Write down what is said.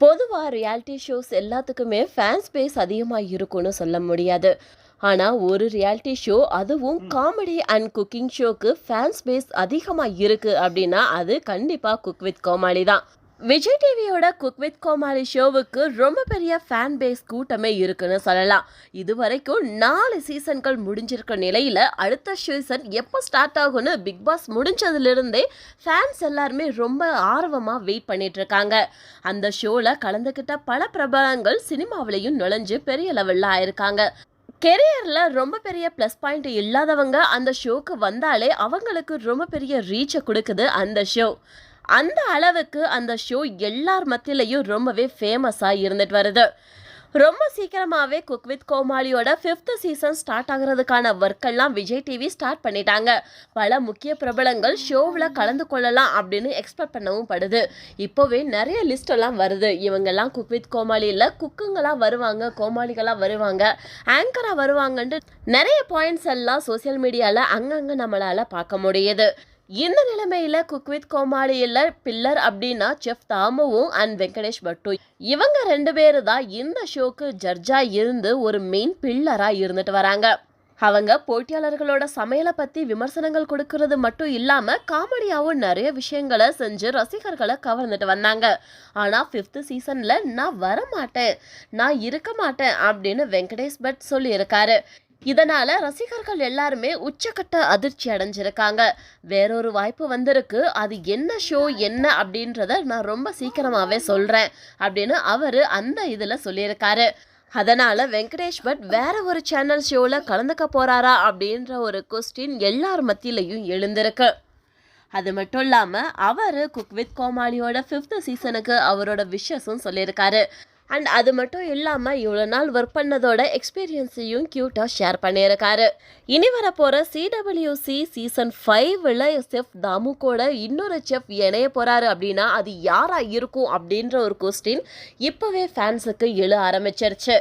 பொதுவாக reality shows எல்லாத்துக்குமே fans base அதிகமாக இருக்கும்னு சொல்ல முடியாது. ஆனால் ஒரு ரியாலிட்டி ஷோ அதுவும் காமெடி அண்ட் குக்கிங் ஷோக்கு ஃபேன்ஸ் பேஸ் அதிகமாக இருக்குது அப்படின்னா அது கண்டிப்பாக குக் வித் கோமாளி தான். விஜய் டிவியோட குக் வித் கோமாளி ஷோவுக்கு ரொம்ப பெரிய ஃபேன் பேஸ் கூட்டமே இருக்குன்னு சொல்லலாம். இது வரைக்கும் நாலு சீசன்கள் முடிஞ்சிருக்க நிலையில் அடுத்த சீசன் எப்போ ஸ்டார்ட் ஆகும்னு பிக் பாஸ் முடிஞ்சதுலேருந்தே ஃபேன்ஸ் எல்லாருமே ரொம்ப ஆர்வமாக வெயிட் பண்ணிட்டு இருக்காங்க அந்த ஷோவில் கலந்துக்கிட்ட பல பிரபலங்கள் சினிமாவிலையும் நுழைஞ்சு பெரிய லெவலில் ஆயிருக்காங்க. கெரியரில் ரொம்ப பெரிய ப்ளஸ் பாயிண்ட் இல்லாதவங்க அந்த ஷோக்கு வந்தாலே அவங்களுக்கு ரொம்ப பெரிய ரீச்சை கொடுக்குது அந்த ஷோ அந்த அளவுக்கு அந்த ஷோ எல்லார் மத்தியிலையும் ரொம்பவே ஃபேமஸாக இருந்துட்டு வருது. ரொம்ப சீக்கிரமாகவே குக் வித் கோமாளியோட ஃபிஃப்த் சீசன் ஸ்டார்ட் ஆகிறதுக்கான ஒர்க்கெல்லாம் விஜய் டிவி ஸ்டார்ட் பண்ணிட்டாங்க. பல முக்கிய பிரபலங்கள் ஷோவில் கலந்து கொள்ளலாம் அப்படின்னு எக்ஸ்பெக்ட் பண்ணவும் படுது. இப்போவே நிறைய லிஸ்ட்டெல்லாம் வருது. இவங்கெல்லாம் குக் வித் கோமாளியில் குக்குங்கெல்லாம் வருவாங்க கோமாளிகளாக வருவாங்க ஆங்கராக வருவாங்கன்ட்டு நிறைய பாயிண்ட்ஸ் எல்லாம் சோஷியல் மீடியாவில் அங்கங்கே நம்மளால் பார்க்க முடியுது. இந்த நிலைமையில குக் வித் கோமாளியில் பில்லர் அப்படின்னா செஃப் தாமுவும் அண்ட் வெங்கடேஷ் பட்டு இவங்க ரெண்டு பேரு தான் இந்த ஷோக்கு ஜட்ஜா இருந்து ஒரு மெயின் பில்லரா இருந்துட்டு வராங்க. அவங்க போட்டியாளர்களோட சமையலை பத்தி விமர்சனங்கள் கொடுக்கறது மட்டும் இல்லாம காமெடியாவும் நிறைய விஷயங்களை செஞ்சு ரசிகர்களை கவர்ந்துட்டு வந்தாங்க. ஆனா ஃபிஃப்த் சீசன்ல நான் வர மாட்டேன் நான் இருக்க மாட்டேன் அப்படின்னு வெங்கடேஷ் பட் சொல்லியிருக்காரு. இதனால ரசிகர்கள் எல்லாருமே உச்சக்கட்ட அதிர்ச்சி அடைஞ்சிருக்காங்க. வேறொரு வாய்ப்பு வந்திருக்கு. அது என்ன ஷோ என்ன அப்படின்றத நான் ரொம்ப சீக்கிரமாவே சொல்றேன் அப்படின்னு அவரு அந்த இதுல சொல்லியிருக்காரு. அதனால வெங்கடேஷ் பட் வேற ஒரு சேனல் ஷோல கலந்துக்க போறாரா அப்படின்ற ஒரு கொஸ்டின் எல்லார் மத்தியிலையும் எழுந்திருக்கு. அது மட்டும் இல்லாமல் அவர் குக் வித் கோமாளியோட ஃபிஃப்த் சீசனுக்கு அவரோட விஷஸும் சொல்லியிருக்காரு. அண்ட் அது மட்டும் இல்லாமல் இவ்வளோ நாள் ஒர்க் பண்ணதோட எக்ஸ்பீரியன்ஸையும் க்யூட்டாக ஷேர் பண்ணியிருக்காரு. இனி வரப்போகிற சிடபிள்யூசி சீசன் ஃபைவ்ல செஃப் தாமு கூட இன்னொரு செஃப் இணைய போகிறாரு அப்படின்னா அது யாராக இருக்கும் அப்படின்ற ஒரு கொஸ்டின் இப்போவே ஃபேன்ஸுக்கு எழு ஆரம்பிச்சிருச்சு.